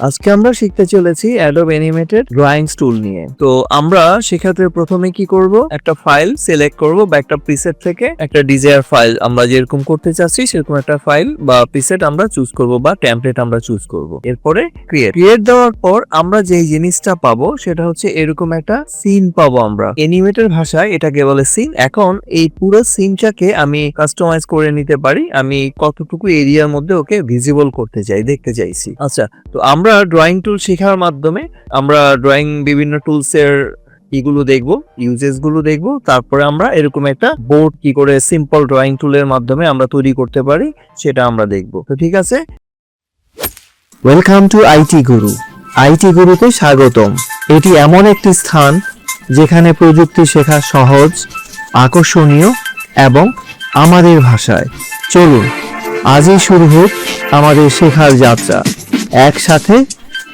আজকে আমরা শিখতে চলেছি অ্যাডোব অ্যানিমেটেড ড্রয়িংস টুল নিয়ে। তো আমরা সেক্ষেত্রে প্রথমে কি করব? একটা ফাইল সিলেক্ট করব বা একটা প্রিসেট থেকে একটা ডিজায়ার ফাইল আমরা যেরকম করতে চাচ্ছি, সেরকম একটা ফাইল বা প্রিসেট আমরা চুজ করব বা টেমপ্লেট আমরা চুজ করব। এরপরে ক্রিয়েট ক্রিয়েট দেওয়ার পর আমরা যেই জিনিসটা পাবো, সেটা হচ্ছে এরকম একটা সিন পাবো আমরা। অ্যানিমেটেড ভাষায় এটাকে বলে সিন এখন এই পুরো সিনটাকে আমি কাস্টমাইজ করে নিতে পারি। আমি কতটুকু এরিয়ার মধ্যে ওকে ভিজিবল করতে চাই, দেখতে চাইছি। আচ্ছা তো আমরা ড্রয়িং টুল শেখার মাধ্যমে আমরা ড্রয়িং বিভিন্ন টুলস এর ইগুলো দেখব ইউজেসগুলো দেখব, তারপরে আমরা এরকম একটা বোর্ড কি করে সিম্পল ড্রয়িং টুলের মাধ্যমে আমরা তৈরি করতে পারি সেটা আমরা দেখব। তো ঠিক আছে? Welcome to IT Guru IT গুরুতে স্বাগতম। এটি এমন একটি স্থান যেখানে প্রযুক্তি শেখা সহজ, আকর্ষণীয় এবং আমাদের ভাষায়। চলুন, আজই শুরু হোক আমাদের শেখার যাত্রা। একসাথে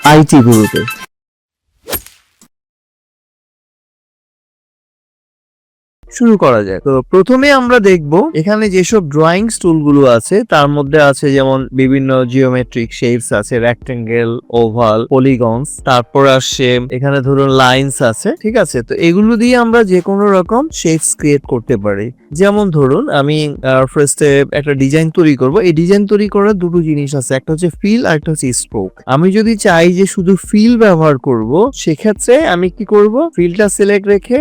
আইটি গুরুতে শুরু করা যায়। তো প্রথমে আমরা দেখব এখানে যেসব ড্রয়িং টুলগুলো আছে, তার মধ্যে আছে যেমন বিভিন্ন জিওমেট্রিক শেপস আছে রেক্টেঙ্গেল ওভাল পলিগনস তারপর আসছে এখানে ধরুন লাইন্স আছে, ঠিক আছে? তো এগুলো দিয়ে আমরা যে কোনো রকম শেপস ক্রিয়েট করতে পারি। যেমন ধরুন আমি ফার্স্টে একটা ডিজাইন তৈরি করব। এই ডিজাইন তৈরি করার দুটো জিনিস আছে, একটা হচ্ছে ফিল আর একটা হচ্ছে স্ট্রোক আমি যদি চাই যে শুধু ফিল ব্যবহার করব, সেক্ষেত্রে আমি কি করব? ফিলটা সিলেক্ট রেখে,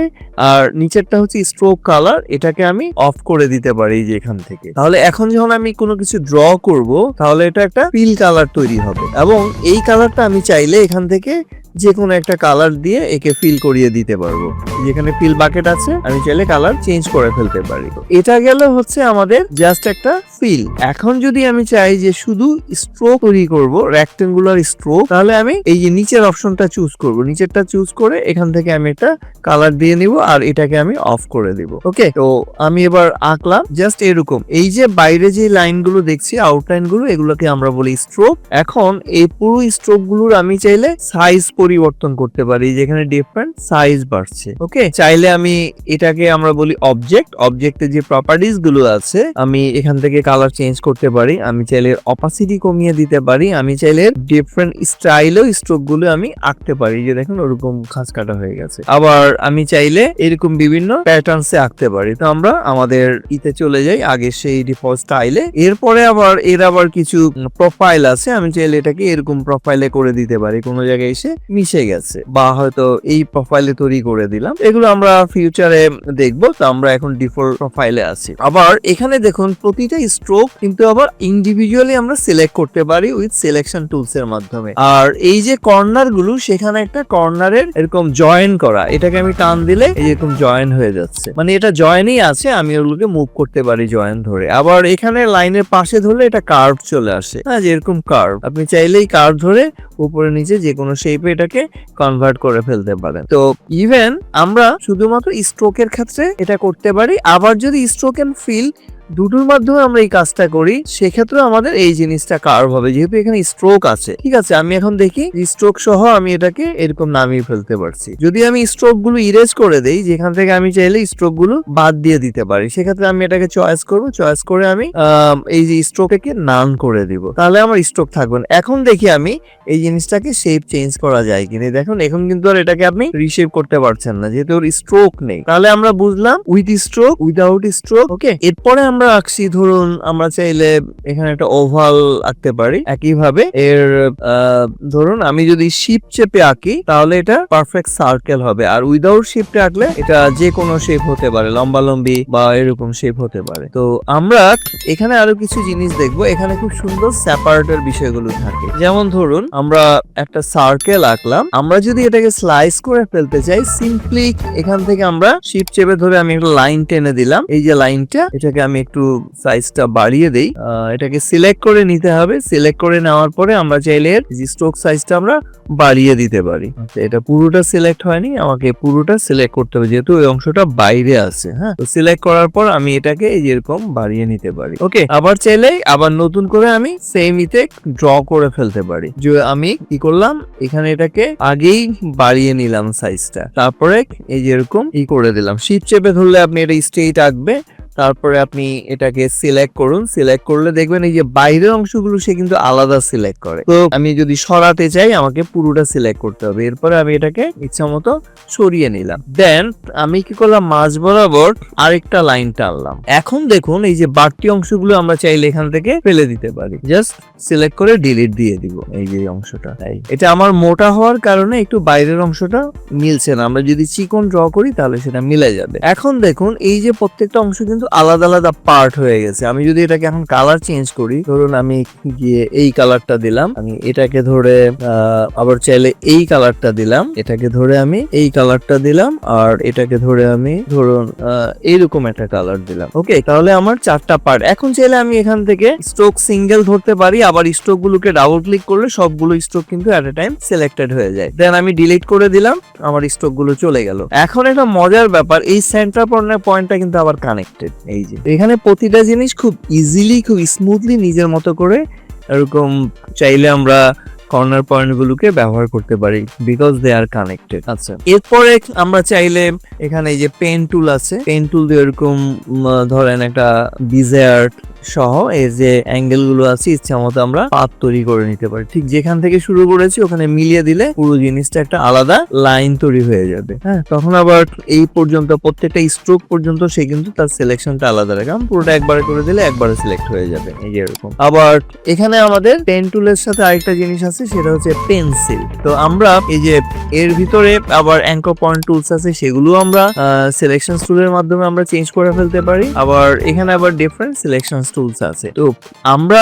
আর নিচেরটা হচ্ছে স্ট্রোক কালার এটাকে আমি অফ করে দিতে পারি যে এখান থেকে। তাহলে এখন যখন আমি কোনো কিছু ড্র করব, তাহলে এটা একটা পিল কালার তৈরি হবে। এবং এই কালারটা আমি চাইলে এখান থেকে যে কোনো একটা কালার দিয়ে একে ফিল করিয়ে দিতে পারব। যেখানে ফিল বাকেট আছে, আমি চাইলে কালার চেঞ্জ করে ফেলতে পারি। এটা গেল হচ্ছে আমাদের জাস্ট একটা ফিল এখন যদি আমি চাই যে শুধু স্ট্রোক তৈরি করব রেক্টেঙ্গুলার স্ট্রোক তাহলে আমি এই যে নিচের অপশনটা চুজ করব। নিচেরটা চুজ করে এখান থেকে আমি একটা কালার দিয়ে নিব আর এটাকে আমি অফ করে দিব। ওকে তো আমি এবার আঁকলাম জাস্ট এরকম। এই যে বাইরে যে লাইনগুলো দেখছি আউটলাইনগুলো এগুলোকে আমরা বলি স্ট্রোক এখন এই পুরো স্ট্রোকগুলোর আমি চাইলে সাইজ পরিবর্তন করতে পারি, যেখানে ডিফারেন্ট সাইজ বাড়ছে। ওকে চাইলে আমি এটাকে আমরা বলি অবজেক্ট অবজেক্টে যে প্রপার্টিসগুলো আছে, আমি এখান থেকে কালার চেঞ্জ করতে পারি। আমি চাইলে অপাসিটি কমিয়ে দিতে পারি। আমি চাইলে ডিফারেন্ট স্টাইলেও স্ট্রোকগুলো আমি আঁকতে পারি। যে দেখুন, ওরকম খাঁজ কাটা হয়ে গেছে। আবার আমি চাইলে এরকম বিভিন্ন প্যাটার্নসে আঁকতে পারি। তো আমরা আমাদের ইতে চলে যাই, আগে সেই ডিফল্ট স্টাইলে এরপরে আবার, এর আবার কিছু প্রোফাইল আছে। আমি চাইলে এটাকে এরকম প্রোফাইলে করে দিতে পারি। কোনো জায়গায় এসে মিশে গেছে বা হয়তো এই প্রোফাইলে তৈরি করে দিলাম। এগুলো আমরা ফিউচারে দেখব, তো আমরা এখন ডিফল্ট প্রোফাইলে আছি। আবার এখানে দেখুন, প্রতিটা স্ট্রোক কিন্তু আবার ইন্ডিভিজুয়ালি আমরা সিলেক্ট করতে পারি উইথ সিলেকশন টুলস এর মাধ্যমে। আর এই যে কর্নারগুলো, সেখানে একটা কর্নারের এরকম জয়েন করা, এটাকে আমি টান দিলে এরকম জয়েন হয়ে যাচ্ছে। মানে এটা জয়েনই আছে, আমি ওগুলোকে মুভ করতে পারি জয়েন ধরে। আবার এখানে লাইনের পাশে ধরলে এটা কার্ভ চলে আসে। হ্যাঁ যেরকম কার্ভ আপনি চাইলেই কার্ভ ধরে উপরে নিচে যে কোনো শেপে এটাকে কনভার্ট করে ফেলতে পারেন। তো ইভেন আমরা শুধুমাত্র স্ট্রোকের ক্ষেত্রে এটা করতে পারি, আবার যদি স্ট্রোক এন্ড ফিল দুটোর মাধ্যমে আমরা এই কাজটা করি সেক্ষেত্রে আমাদের এই জিনিসটা কার্ভ হবে। যেহেতু এখানে স্ট্রোক আছে। ঠিক আছে, আমি এখন দেখি স্ট্রোক সহ আমি এটাকে এরকম নামিয়ে ফেলতে পারছি। যদি আমি স্ট্রোকগুলো ইরেজ করে দেই, যেখান থেকে আমি চাইলে স্ট্রোকগুলো বাদ দিয়ে দিতে পারি। সেক্ষেত্রে আমি এটাকে চয়েস করব। চয়েস করে আমি এই যে স্ট্রোকটাকে নান করে দিব। তাহলে আমার স্ট্রোক থাকবে না। এখন দেখি আমি এই জিনিসটাকে শেপ চেঞ্জ করা যায় কিনা। দেখুন, এখন কিন্তু আর এটাকে আপনি রিশেপ করতে পারছেন না, যেহেতু ওর স্ট্রোক নেই। তাহলে আমরা বুঝলাম with stroke without stroke okay এরপরে আমরা আঁকছি, ধরুন আমরা চাইলে এখানে একটা ওভাল আঁকতে পারি। একইভাবে এর ধরুন আমি যদি শিপ চেপে আঁকি, তাহলে এটা পারফেক্ট সার্কেল হবে। আর উইদাউট শিপটে আঁকলে এটা যে কোনো শেপ হতে পারে লম্বা লম্বি বা এরকম শেপ হতে পারে। তো আমরা এখানে আরও কিছু জিনিস দেখব। এখানে খুব সুন্দর সেপারেটের বিষয়গুলো থাকে। যেমন ধরুন, আমরা একটা সার্কেল আঁকলাম। আমরা যদি এটাকে স্লাইস করে ফেলতে চাই সিম্পলি এখান থেকে আমরা শিপ চেপে ধরে আমি একটা লাইন টেনে দিলাম। এই যে লাইনটা এটাকে আমি একটু সাইজটা বাড়িয়ে দেই। এটাকে সিলেক্ট করে নিতে হবে। সিলেক্ট করে নেওয়ার পরে আমরা চাইলে এর স্ট্রোক সাইজটা আমরা বাড়িয়ে দিতে পারি। আচ্ছা, এটা পুরোটা সিলেক্ট হয়নি আমাকে পুরোটা সিলেক্ট করতে হবে যেহেতু ওই অংশটা বাইরে আছে হ্যাঁ? তো সিলেক্ট করার পর আমি এটাকে এই যেরকম বাড়িয়ে নিতে পারি। ওকে আবার চাইলে আবার নতুন করে আমি সেম ইতে ড্র করে ফেলতে পারি। যে আমি কি করলাম এখানে এটাকে আগেই বাড়িয়ে নিলাম সাইজটা তারপরে এই যেরকম ই করে দিলাম। শীত চেপে ধরলে আপনি এটা স্ট্রেট আঁকবে। তারপরে আপনি এটাকে সিলেক্ট করুন। সিলেক্ট করলে দেখবেন এই যে বাইরের অংশগুলো সে কিন্তু আলাদা সিলেক্ট করে। তো আমি যদি সরাতে চাই, আমাকে পুরোটা সিলেক্ট করতে হবে। এরপরে আমি এটাকে ইচ্ছা মতো সরিয়ে নিলাম। দেন আমি কি করলাম? মাঝ বরাবর আরেকটা লাইন টানলাম। এখন দেখুন, এই যে বাড়তি অংশগুলো আমরা চাইলে এখান থেকে ফেলে দিতে পারি। জাস্ট সিলেক্ট করে ডিলিট দিয়ে দিব এই যে অংশটা। তাই। এটা আমার মোটা হওয়ার কারণে একটু বাইরের অংশটা মিলছে না। আমরা যদি চিকন ড্র করি, তাহলে সেটা মিলে যাবে। এখন দেখুন, এই যে প্রত্যেকটা অংশ কিন্তু আলাদা আলাদা পার্ট হয়ে গেছে। আমি যদি এটাকে এখন কালার চেঞ্জ করি, ধরুন আমি গিয়ে এই কালারটা দিলাম, আমি এটাকে ধরে আবার চাইলে এই কালারটা দিলাম, এটাকে ধরে আমি এই কালারটা দিলাম, আর এটাকে ধরে আমি ধরুন এইরকম একটা কালার দিলাম। ওকে তাহলে আমার চারটা পার্ট এখন চাইলে আমি এখান থেকে স্ট্রোক সিঙ্গেল ধরতে পারি, আবার স্ট্রোক গুলোকে ডাবল ক্লিক করলে সবগুলো স্ট্রোক কিন্তু এট এ টাইম সিলেক্টেড হয়ে যায়। দেন আমি ডিলিট করে দিলাম, আমার স্ট্রোকগুলো চলে গেল। এখন একটা মজার ব্যাপার, এই সেন্টার পয়েন্টটা কিন্তু আবার কানেক্টেড এই যে। এখানে প্রতিটা জিনিস খুব ইজিলি খুব স্মুথলি নিজের মতো করে এরকম চাইলে আমরা কর্নার পয়েন্টগুলোকে ব্যবহার করতে পারি বিকজ দে আর কানেক্টেড আচ্ছা। এরপরে আমরা চাইলে এখানে এই যে পেন টুল আছে পেন টুল দিয়ে এরকম ধরেন একটা বিজার্ট সহ এই যে অ্যাঙ্গেলগুলো আছে, ইচ্ছা মতো আমরা পাত তৈরি করে নিতে পারি। ঠিক যেখান থেকে শুরু করেছি, ওখানে মিলিয়ে দিলে পুরো জিনিসটা একটা আলাদা লাইন তৈরি হয়ে যাবে। হ্যাঁ তখন আবার এই পর্যন্ত, প্রত্যেকটা স্ট্রোক পর্যন্ত সে কিন্তু তার সিলেকশনটা আলাদা রাখে। কারণ পুরোটা একবারে করে দিলে একবারে সিলেক্ট হয়ে যাবে। এই যে এরকম। আবার এখানে আমাদের পেন টুলের সাথে আরেকটা জিনিস আছে, সেটা হচ্ছে পেন্সিল তো আমরা এই যে এর ভিতরে আবার অ্যাঙ্কর পয়েন্ট টুলস আছে সেগুলো আমরা সিলেকশন টুলের মাধ্যমে আমরা চেঞ্জ করে ফেলতে পারি। আবার এখানে আবার ডিফারেন্ট সিলেকশন টুলস আছে। তো আমরা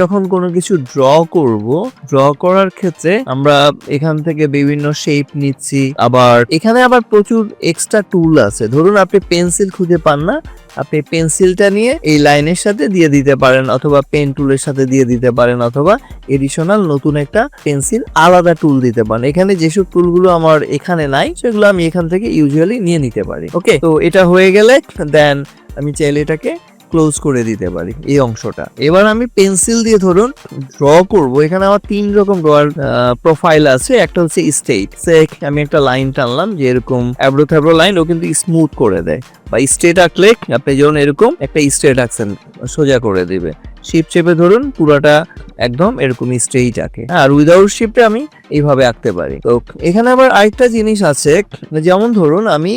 যখন কোনো কিছু ড্র করব ড্র করার ক্ষেত্রে আমরা এখান থেকে বিভিন্ন শেপ নিচ্ছি, আবার এখানে আবার প্রচুর এক্সট্রা টুল আছে। ধরুন আপনি পেন্সিল খুঁজে পান না, আপনি পেন্সিলটা নিয়ে এই লাইনের সাথে দিয়ে দিতে পারেন, অথবা পেন টুলের সাথে দিয়ে দিতে পারেন, অথবা এডিশনাল নতুন একটা পেন্সিল আলাদা টুল দিতে পারেন। এখানে যেসব টুলগুলো আমার এখানে নাই, সেগুলো আমি এখান থেকে ইউজুয়ালি নিয়ে নিতে পারি। ওকে তো এটা হয়ে গেলে দেন আমি চাইলে এটাকে ক্লোজ করে দিতে পারি এই অংশটা। এবার আমি পেন্সিল দিয়ে ধরুন ড্র করব। এখানে আমার তিন রকম ড্রয়ার প্রোফাইল আছে। একটা হচ্ছে স্টেট আমি একটা লাইন টানলাম যে এরকম অ্যাব্রো থ্যাব্রো লাইন ও কিন্তু স্মুথ করে দেয়। বা স্ট্রেট আঁকলে আপনি যখন এরকম একটা স্টেট আঁকছেন সোজা করে দিবে। শিপ চেপে ধরুন পুরাটা একদম এরকম স্ট্রেইট আঁকে। আর উইদাউট শিপে আমি এইভাবে আঁকতে পারি। তো এখানে আবার আরেকটা জিনিস আছে, যেমন ধরুন আমি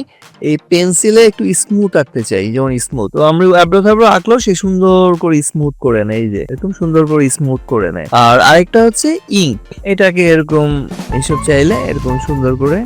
এই পেন্সিলে একটু স্মুথ আঁকতে চাই, যেমন স্মুথ। তো আমরা অ্যাব্রো থ্যাব্রো আঁকলো সে সুন্দর করে স্মুথ করে নেয়, এই যে, এরকম সুন্দর করে স্মুথ করে নেয়। আর আরেকটা হচ্ছে ইঙ্ক, এটাকে এরকম এইসব চাইলে এরকম সুন্দর করে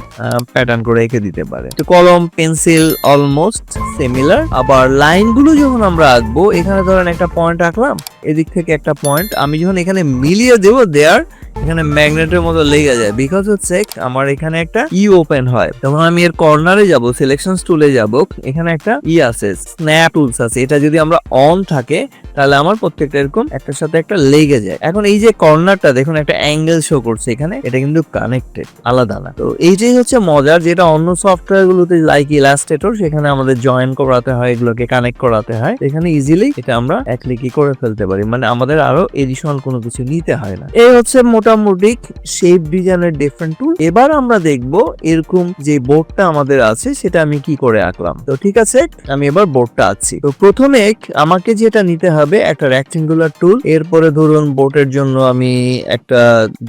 প্যাটার্ন করে এঁকে দিতে পারে। তো কলম, পেন্সিল অলমোস্ট সিমিলার আবার লাইনগুলো যখন আমরা আঁকবো, এখানে ধরেন একটা পয়েন্ট আঁকলাম, এদিক থেকে একটা পয়েন্ট আমি যখন এখানে মিলিয়ে দেবো দেয়ার এখানে ম্যাগনেটের মতো লেগে যায়। বিকজ হচ্ছে আমার এখানে একটা ই ওপেন হয়। তখন আমি এর কর্নারে যাব সিলেকশন টুলে যাব। এখানে একটা ই আছে স্ন্যাপ টুলস আছে। এটা যদি আমরা অন থাকে, তাহলে আমার প্রত্যেকটা এরকম একটার সাথে একটা লেগে যায়। এখন এই যে কর্নারটা দেখুন একটা অ্যাঙ্গেল শো করছে এখানে। এটা কিন্তু কানেক্টেড আলাদা না। তো এইটাই হচ্ছে মজার, যেটা অন্য সফটওয়্যার গুলোতে লাইক ইলাস্ট্রেটর সেখানে আমাদের জয়েন করাতে হয়, এগুলোকে কানেক্ট করাতে হয়। এখানে ইজিলি এটা আমরা এক ক্লিকই করে ফেলতে পারি। মানে আমাদের আরও এডিশনাল কোনো কিছু নিতে হয় না। এই হচ্ছে মোটামুটি শেপ ডিজাইনের ডিফারেন্ট টুল এবার আমরা দেখব এরকম যে বোর্ডটা আমাদের আছে, সেটা আমি কি করে আঁকলাম। তো ঠিক আছে, আমি এবার বোর্ডটা আঁকছি। তো প্রথমে আমাকে যেটা নিতে হবে, একটা রেক্টেঙ্গুলার টুল এরপরে ধরুন বোর্ডের জন্য আমি একটা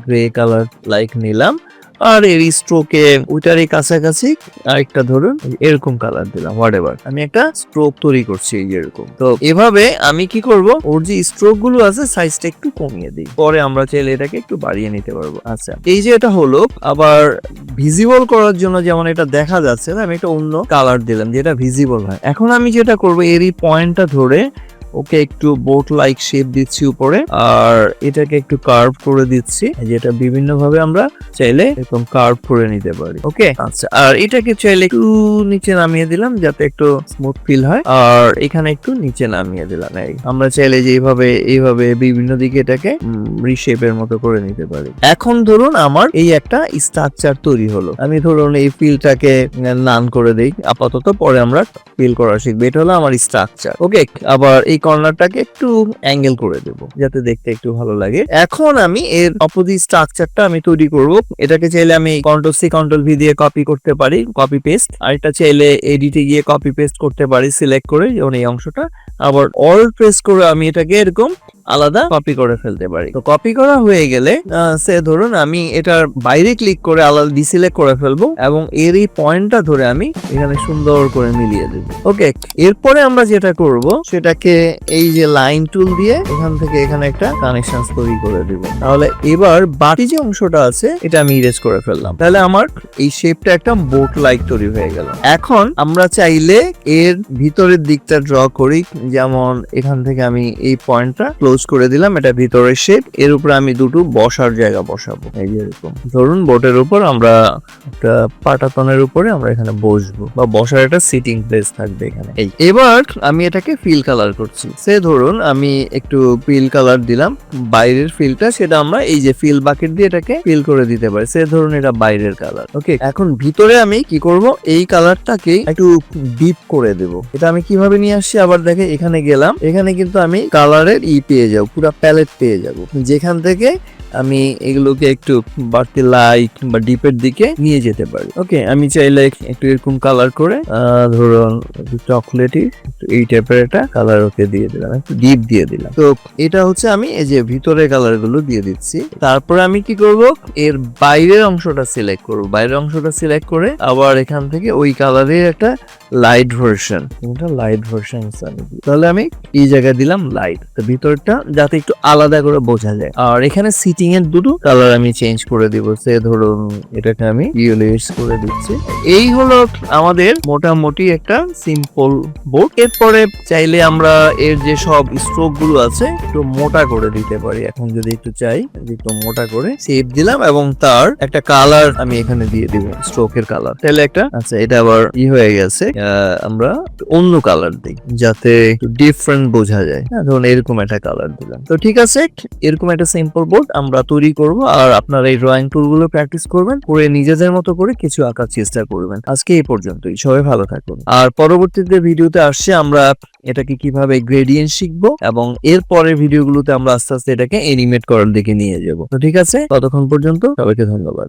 গ্রে কালার লাইক নিলাম। আর এর স্ট্রোকে ওইটারই কাছাকাছি আরেকটা ধরুন, এরকম কালার দিলাম হোয়াট এভার আমি একটা স্ট্রোক তৈরি করছি এই এরকম। তো এভাবে আমি কি করব? ওর যে স্ট্রোকগুলো আছে সাইজটা একটু কমিয়ে দিই। পরে আমরা চাইলে এটাকে একটু বাড়িয়ে নিতে পারব। আচ্ছা এই যে এটা হলো, আবার ভিজিবল করার জন্য যেমন এটা দেখা যাচ্ছে আমি একটা অন্য কালার দিলাম, যেটা ভিজিবল হয়। এখন আমি যেটা করব, এরই পয়েন্টটা ধরে ওকে একটু বোট লাইক শেপ দিচ্ছি উপরে, আর এটাকে একটু কার্ভ করে দিচ্ছি, যেটা বিভিন্ন ভাবে আমরা চাইলে এরকম কার্ভ করে নিতে পারি। ওকে? আচ্ছা আর এটাকে চাইলে একটু নিচে নামিয়ে দিলাম যাতে একটু স্মুথ ফিল হয়, আর এখানে একটু নিচে নামিয়ে দিলাম। এই, আমরা চাইলে যে এইভাবে এইভাবে বিভিন্ন দিকে এটাকে রিশেপের মতো করে নিতে পারি। এখন ধরুন আমার এই একটা স্ট্রাকচার তৈরি হলো। আমি ধরুন এই ফিলটাকে নান করে দেই, আপাতত পরে আমরা ফিল করা শিখবে। এটা হলো আমার স্ট্রাকচার ওকে? আবার এই কর্নারটাকে একটু অ্যাঙ্গেল করে দেব, যাতে দেখতে একটু ভালো লাগে। এখন আমি এর অপোজিট স্ট্রাকচারটা আমি তৈরি করব। এটাকে চাইলে আমি কন্ট্রোল সি কন্ট্রোল ভি দিয়ে কপি করতে পারি কপি পেস্ট আর এটা চাইলে এডিটে গিয়ে কপি পেস্ট করতে পারি সিলেক্ট করে যেমন এই অংশটা। আবার অল প্রেস করে আমি এটাকে এরকম আলাদা কপি করে ফেলতে পারি। তো কপি করা হয়ে গেলে সে ধরুন আমি এটার বাইরে ক্লিক করে আলাদা ডিসিলেক্ট করে ফেলব এবং এর এই পয়েন্টটা ধরে আমি এখানে সুন্দর করে মিলিয়ে দেবো। ওকে এরপরে আমরা যেটা করব সেটাকে এই যে লাইন টুল দিয়ে এখান থেকে এখানে একটা কানেকশন তৈরি করে দিব। তাহলে এবার বাকি যে অংশটা আছে এটা আমি ইরেজ করে ফেললাম। তাহলে আমার এই শেপটা একটা বোট লাইক তৈরি হয়ে গেল। এখন আমরা চাইলে এর ভিতরের দিকটা ড্র করি যেমন এখান থেকে আমি এই পয়েন্টটা ক্লোজ করে দিলাম, এটা ভিতরের শেপ এর উপরে আমি দুটো বসার জায়গা বসাবো। এই যে এরকম। ধরুন বোটের উপর আমরা একটা পাটাতনের উপরে আমরা এখানে বসবো, বা বসার একটা সিটিং প্লেস থাকবে এখানে। এই, এবার আমি এটাকে ফিল কালার করছি। সে ধরুন, আমি একটু ফিল কালার দিলাম, বাইরের ফিলটা সেটা আমরা এই যে ফিল বাকেট দিয়ে এটাকে ফিল করে দিতে পারি। সে ধরুন, এটা বাইরের কালার ওকে এখন ভিতরে আমি কি করব? এই কালারটাকে একটু ডিপ করে দেব। এটা আমি কীভাবে নিয়ে আসছি? আবার দেখে, এখানে গেলাম। এখানে কিন্তু আমি কালারের ই পেয়ে যাব পুরো প্যালেট পেয়ে যাব। যেখান থেকে আমি এগুলোকে একটু বাড়তি লাইট বা ডিপের দিকে নিয়ে যেতে পারি। ওকে আমি চাইলে একটু এরকম কালার করে ধরুন একটু চকলেটি এই টাইপের একটা কালার ওকে দিয়ে দিলাম, একটু ডিপ দিয়ে দিলাম। তো এটা হচ্ছে আমি এই যে ভিতরে কালারগুলো দিয়ে দিচ্ছি। তারপরে আমি কি করব? এর বাইরের অংশটা সিলেক্ট করব। বাইরের অংশটা সিলেক্ট করে আবার এখান থেকে ওই কালারের একটা লাইট ভার্সন এটা লাইট ভার্সন তাহলে আমি এই জায়গায় দিলাম লাইট তো ভিতরটা যাতে একটু আলাদা করে বোঝা যায়। আর এখানে সিটিং এর দুটো কালার আমি চেঞ্জ করে দিব। সে ধরুন, এটাকে আমি ইউলিশ করে দিচ্ছি। এই হলো আমাদের মোটামুটি একটা সিম্পল বোর্ড এরপরে চাইলে আমরা এর যে সব স্ট্রোকগুলো আছে, একটু মোটা করে দিতে পারি। এখন যদি একটু চাই একটু মোটা করে শেপ দিলাম এবং তার একটা কালার আমি এখানে দিয়ে দিব স্ট্রোকের কালার তাহলে একটা আচ্ছা এটা আবার ই হয়ে গেছে। আমরা অন্য কালার দিই, যাতে ডিফারেন্ট বোঝা যায়। হ্যাঁ ধরুন এরকম একটা কালার দিলাম। তো ঠিক আছে, এরকম একটা সিম্পল বোর্ড আমরা তৈরি করব আর আপনারা এই ড্রয়িং টুলগুলো প্র্যাকটিস করবেন, করে নিজেদের মতো করে কিছু আঁকার চেষ্টা করবেন। আজকে এই পর্যন্তই, সবাই ভালো থাকুন। আর পরবর্তীতে ভিডিওতে আসছে, আমরা এটাকে কীভাবে গ্রেডিয়েন্ট শিখব এবং এর পরের ভিডিওগুলোতে আমরা আস্তে আস্তে এটাকে এনিমেট করার দিকে নিয়ে যাব। তো ঠিক আছে, ততক্ষণ পর্যন্ত সবাইকে ধন্যবাদ।